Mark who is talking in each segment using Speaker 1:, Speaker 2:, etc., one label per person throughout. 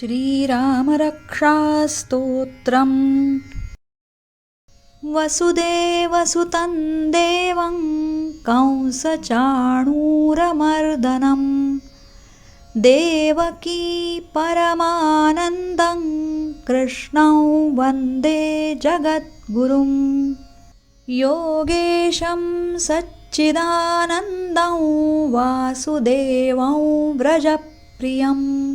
Speaker 1: श्रीरामरक्षास्तोत्रम्। वसुदेवसुतं देवं कंसचाणूरमर्दनं। देवकी परमानन्दं कृष्णौ वन्दे जगद्गुरुं योगेशं सच्चिदानन्दं वासुदेवं व्रजप्रियम्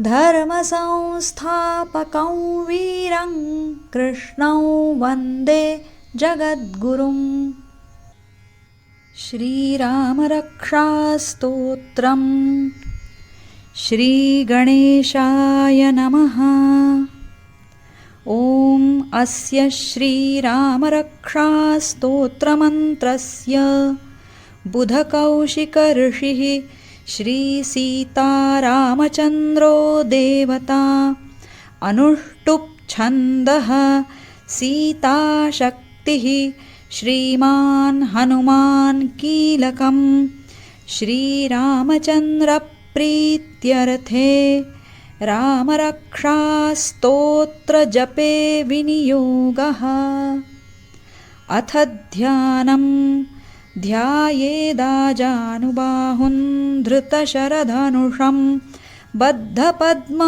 Speaker 1: धर्मसंस्थापकं वीरं कृष्णौ वन्दे जगद्गुरुं। श्रीरामरक्षास्तोत्रम्। श्रीगणेशाय नमः। ॐ अस्य श्रीरामरक्षास्तोत्रमन्त्रस्य बुधकौशिकऋषिः श्रीसीतारामचन्द्रो देवता अनुष्टुप्छन्दः सीताशक्तिः श्रीमान् हनुमान् कीलकं श्रीरामचन्द्रप्रीत्यर्थे रामरक्षास्तोत्रजपे विनियोगः। अथ ध्यानम्। ध्यायेदाजानुबाहुन् धृतशरधनुषं बद्धपद्मासनस्थं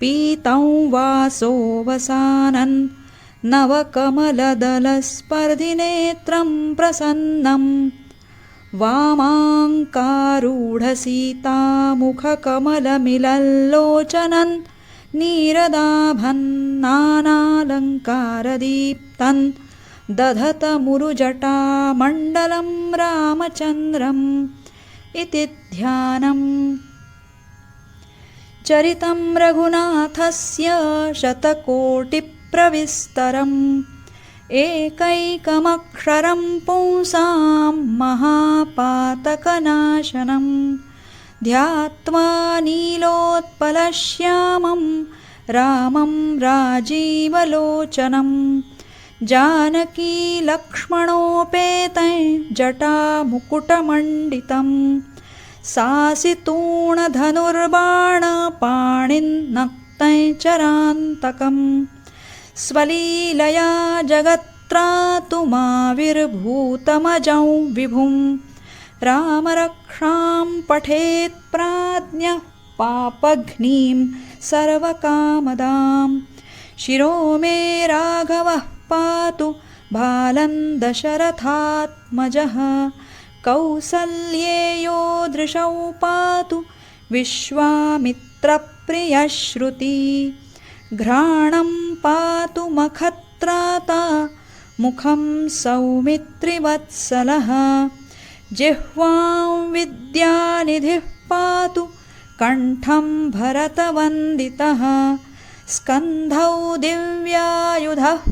Speaker 1: पीतं वासोऽवसानन् नवकमलदलस्पर्धिनेत्रं प्रसन्नं वामाङ्कारूढसीतामुखकमलमिलल्लोचनन् नीरदाभन्नानालङ्कारदीप्तन् दधतमुरुजटामण्डलं रामचन्द्रम् इति ध्यानम्। चरितं रघुनाथस्य शतकोटिप्रविस्तरम्। एकैकमक्षरं पुंसां महापातकनाशनं ध्यात्वा नीलोत्पलश्यामं रामं राजीवलोचनम् जानकीलक्ष्मणोपेतै जटामुकुटमण्डितं सासितूणधनुर्बाणपाणिन्नक्तै चरान्तकं स्वलीलया जगत्त्रातुमाविर्भूतमजं विभुं रामरक्षां पठेत्प्राज्ञः पापघ्नीं सर्वकामदां शिरो मे राघवः पातु बालं दशरथात्मजः कौसल्येयो दृशौ पातु विश्वामित्रप्रियश्रुती। घ्राणं पातु मखत्राता, मुखं सौमित्रिवत्सलः। जिह्वां विद्यानिधिः पातु कण्ठं भरतवन्दितः। स्कन्धौ दिव्यायुधः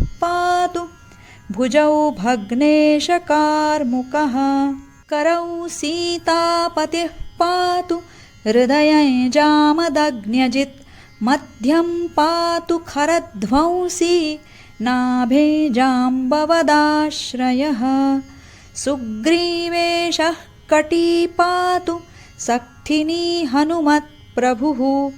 Speaker 1: भुजौ भग्नेशकार्मुकः। करौ सीतापतिः पातु हृदये जामदग्न्यजित्। मध्यं पातु खरध्वंसी, नाभे जाम्बवदाश्रयः। सुग्रीवेशः कटी पातु सक्थिनी हनुमत्प्रभुः।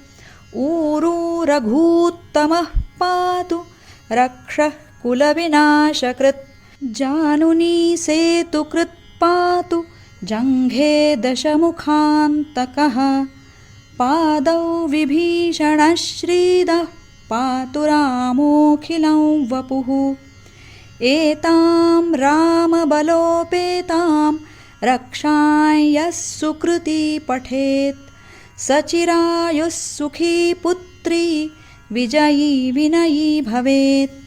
Speaker 1: ऊरू रघूत्तमः पातु रक्षः कुलविनाशकृत्। जानुनी सेतुकृत् पातु, जङ्घे दशमुखान्तकः। पादौ विभीषणश्रीदः, पातु रामोऽखिलं वपुः। एतां रामबलोपेतां रक्षां यः सुकृती पठेत्। सचिरायुः सुखी पुत्री, विजयी विनयी भवेत्।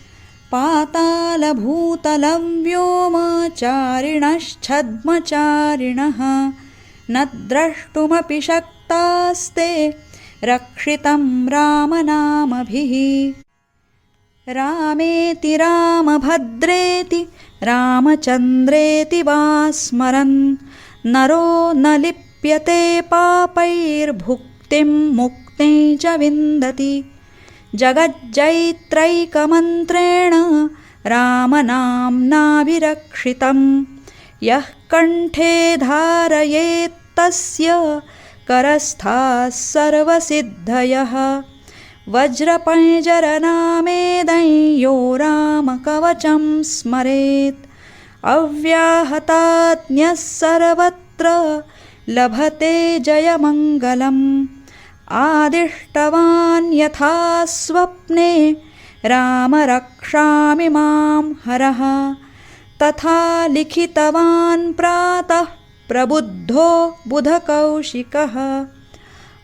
Speaker 1: पातालभूतलव्योमचारिणश्छद्मचारिणः न द्रष्टुमपि शक्तास्ते रक्षितं रामनामभिः। रामेति रामभद्रेति रामचन्द्रेति वा स्मरन् नरो न लिप्यते पापैर्भुक्तिं मुक्तिं च विन्दति। जगज्जैत्रैकमन्त्रेण रामनाम्नाभिरक्षितं यः कण्ठे धारयेत्तस्य, करस्थाः सर्वसिद्धयः। वज्रपञ्जरनामेदं यो रामकवचं स्मरेत्। अव्याहताज्ञः सर्वत्र लभते जयमङ्गलम्। आदिष्टवान् यथा स्वप्ने राम रक्षामि माँ हरः। तथा लिखितवान् प्रातः प्रबुद्धो बुधकौशिकः।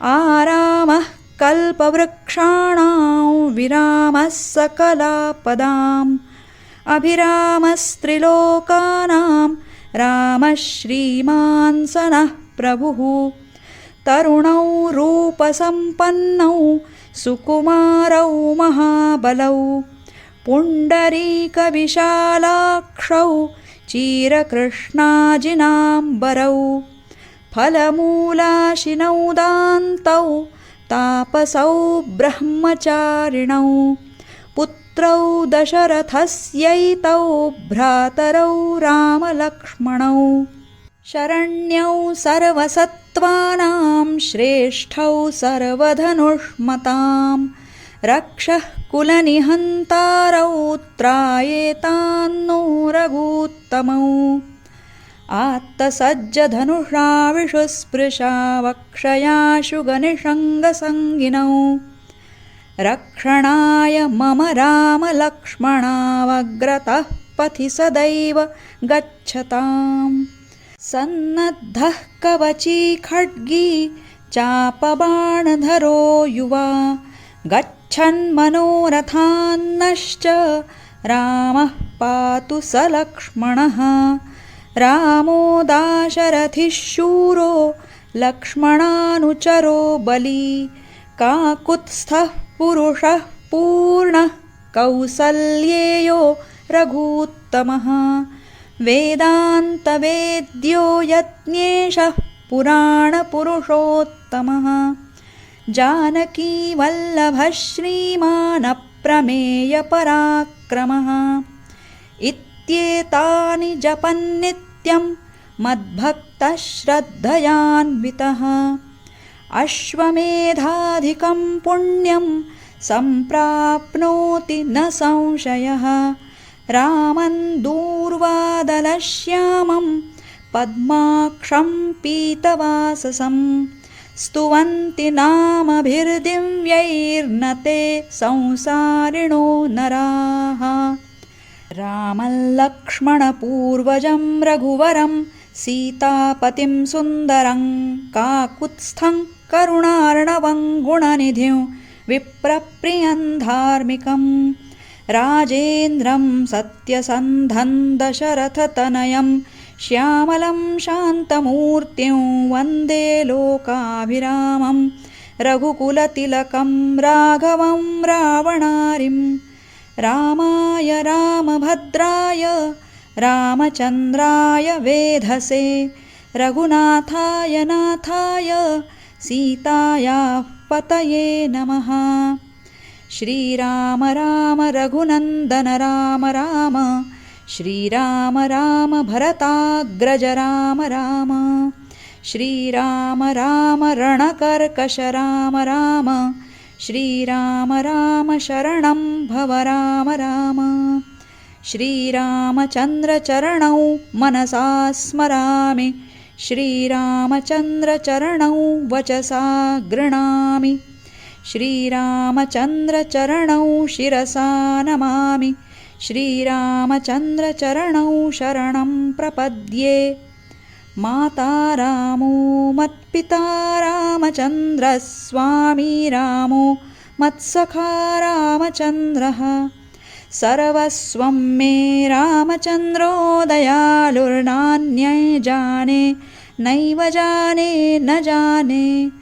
Speaker 1: आरामः कल्पवृक्षाणां, विरामः सकलापदाम्। अभिरामस्त्रिलोकानां रामः श्रीमान्सनः प्रभुः। तरुणौ रूपसम्पन्नौ सुकुमारौ महाबलौ पुण्डरीकविशालाक्षौ चीरकृष्णाजिनाम्बरौ फलमूलाशिनौ दान्तौ तापसौ ब्रह्मचारिणौ पुत्रौ दशरथस्यैतौ भ्रातरौ रामलक्ष्मणौ शरण्यौ सर्वसत्त्वानां श्रेष्ठौ सर्वधनुष्मताम् रक्षः कुलनिहन्तारौ त्रायेतान्नो रघूत्तमौ आत्तसज्जधनुषा विषुस्पृशा वक्षयाशु गनिषङ्गसङ्गिनौ रक्षणाय मम रामलक्ष्मणावग्रतः पथि सदैव गच्छताम् सन्नद्धः कवची खड्गी, चापबाणधरो युवा, गच्छन्मनोरथान्नश्च, रामः पातु स लक्ष्मणः रामो दाशरथिः शूरो, लक्ष्मणानुचरो बली, काकुत्स्थः पुरुषः पूर्णः कौसल्येयो रघूत्तमः। वेदान्तवेद्यो यज्ञेशः पुराणपुरुषोत्तमः। जानकीवल्लभः श्रीमानप्रमेयपराक्रमः इत्येतानि जपन्नित्यं मद्भक्तः श्रद्धयान्वितः अश्वमेधाधिकं पुण्यं सम्प्राप्नोति न संशयः रामन् दूर्वादलश्यामं पद्माक्षं पीतवाससं स्तुवन्ति नामभिर्दिव्यैर्न ते संसारिणो नराः। रामल्लक्ष्मणपूर्वजं रघुवरं सीतापतिं सुन्दरं काकुत्स्थं करुणार्णवं गुणनिधिं विप्रप्रियं धार्मिकम् राजेन्द्रं सत्यसन्धं दशरथतनयं श्यामलं शान्तमूर्तिं वन्दे लोकाभिरामं रघुकुलतिलकं राघवं रावणारिं रामाय रामभद्राय रामचन्द्राय वेधसे रघुनाथाय नाथाय सीतायाः पतये नमः श्रीराम राम रघुनन्दन राम राम श्रीराम राम भरताग्रज राम राम श्रीराम राम रणकर्कश राम राम श्रीराम राम शरणं भव राम राम श्रीरामचन्द्रचरणौ मनसा स्मरामि श्रीरामचन्द्रचरणौ वचसा गृणामि। श्रीरामचन्द्रचरणौ शिरसा नमामि। श्रीरामचन्द्रचरणौ शरणं प्रपद्ये। माता रामो मत्पिता रामचन्द्रस्वामी रामो मत्सखा रामचन्द्रः। सर्वस्वं मे रामचन्द्रो दयालुर्नान्यै जाने नैव जाने न जाने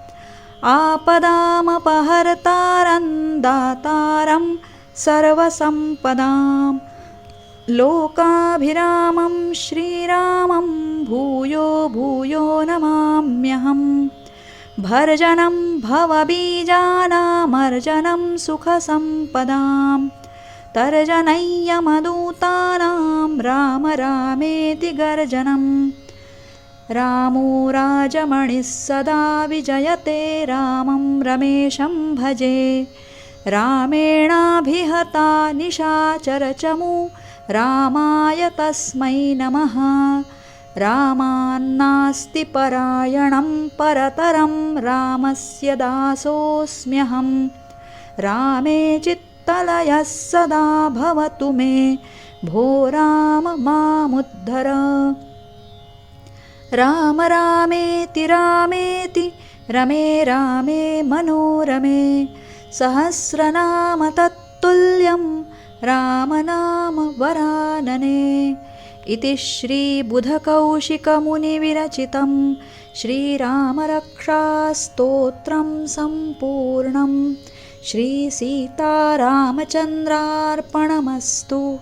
Speaker 1: आपदामपहर्तारन्दातारं सर्वसम्पदां लोकाभिरामं श्रीरामं भूयो भूयो नमाम्यहम् भर्जनं भवबीजानामर्जनं सुखसम्पदाम् तर्जनय्यमदूतानां राम रामेति गर्जनम् रामो राजमणिः सदा विजयते रामं रमेशं भजे। रामेणाभिहता निशाचरचमु, रामाय तस्मै नमः। रामान्नास्ति परायणं परतरं, रामस्य दासोऽस्म्यहं। रामे चित्तलयः सदा भवतु मे, भो राम मामुद्धर। राम रामेति रामेति रमे रामे मनोरमे। सहस्रनाम तत्तुल्यं रामनाम वरानने। इति श्रीबुधकौशिकमुनिविरचितं श्रीरामरक्षास्तोत्रं सम्पूर्णं। श्रीसीतारामचन्द्रार्पणमस्तु